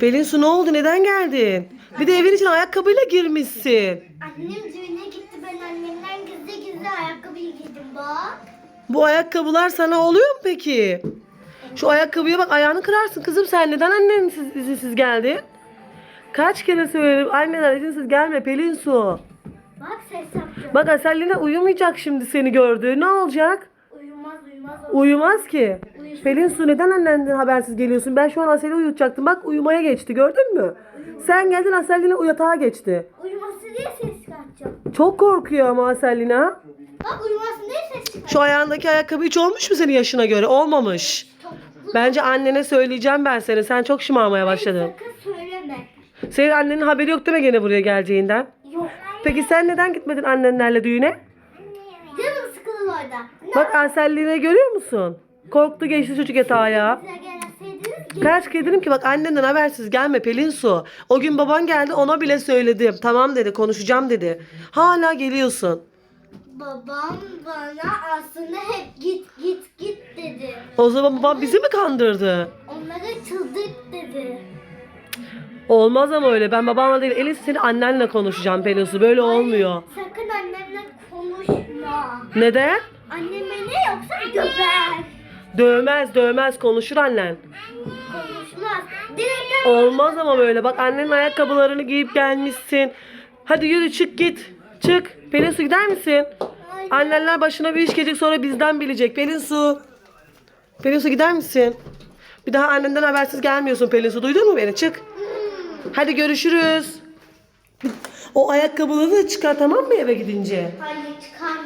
Pelin Su ne oldu? Neden geldin? Bir de evin içine ayakkabıyla girmişsin. Annem düğüne gitti. Ben annemden gizli gizli ayakkabıyı giydim bak. Bu ayakkabılar sana oluyor mu peki? Şu ayakkabıya bak ayağını kırarsın kızım sen neden annen siz, izinsiz geldin? Kaç kere söyledim anneden izinsiz gelme Pelin Su. Bak ses yaptı. Bak Aselina uyumayacak şimdi seni gördü. Ne olacak? Uyumaz uyumaz. Uyumaz ki. Uyusun. Pelin Su neden annenden habersiz geliyorsun? Ben şu an Asel'i uyutacaktım. Bak uyumaya geçti gördün mü? Sen geldin Aselina uyatağa geçti. Uyuması diye ses çıkartacağım. Çok korkuyor ama Aselina. Bak uyumasın diye ses çıkartacağım. Şu ayağındaki ayakkabı hiç olmuş mu senin yaşına göre? Olmamış. Bence annene söyleyeceğim ben seni. Sen çok şımarmaya başladın. Sakın söyleme. Senin annenin haberi yok değil mi gene buraya geleceğinden? Yok. Peki sen neden gitmedin annenlerle düğüne? Canım sıkılır orada. Bak Anselli'ne görüyor musun? Korktu geçti çocuk yatağa ya. Bize gelseydiniz ki. Kaç kere dedim ki bak annenden habersiz gelme Pelin Su. O gün baban geldi ona bile söyledim. Tamam dedi konuşacağım dedi. Hala geliyorsun. Babam bana aslında hep git git git dedi. O zaman babam bizi mi kandırdı? Onlara çıldık dedi. Olmaz ama öyle. Ben babamla değil Elif seni annenle konuşacağım Pelin Su. Böyle olmuyor. Sakın annemle konuşma. Neden? Anneme ne yoksa döver. Dövmez dövmez konuşur annen. Konuşmaz. Direkt Olmaz ama böyle. Bak annenin ayakkabılarını giyip gelmişsin. Hadi yürü çık git. Çık. Pelin Su gider misin? Annenler başına bir iş gelecek sonra bizden bilecek. Pelin Su. Pelin Su gider misin? Bir daha annenden habersiz gelmiyorsun Pelin Su. Duydun mu beni? Çık. Hadi görüşürüz. O ayakkabıları da çıkar tamam mı eve gidince? Hayır çıkar.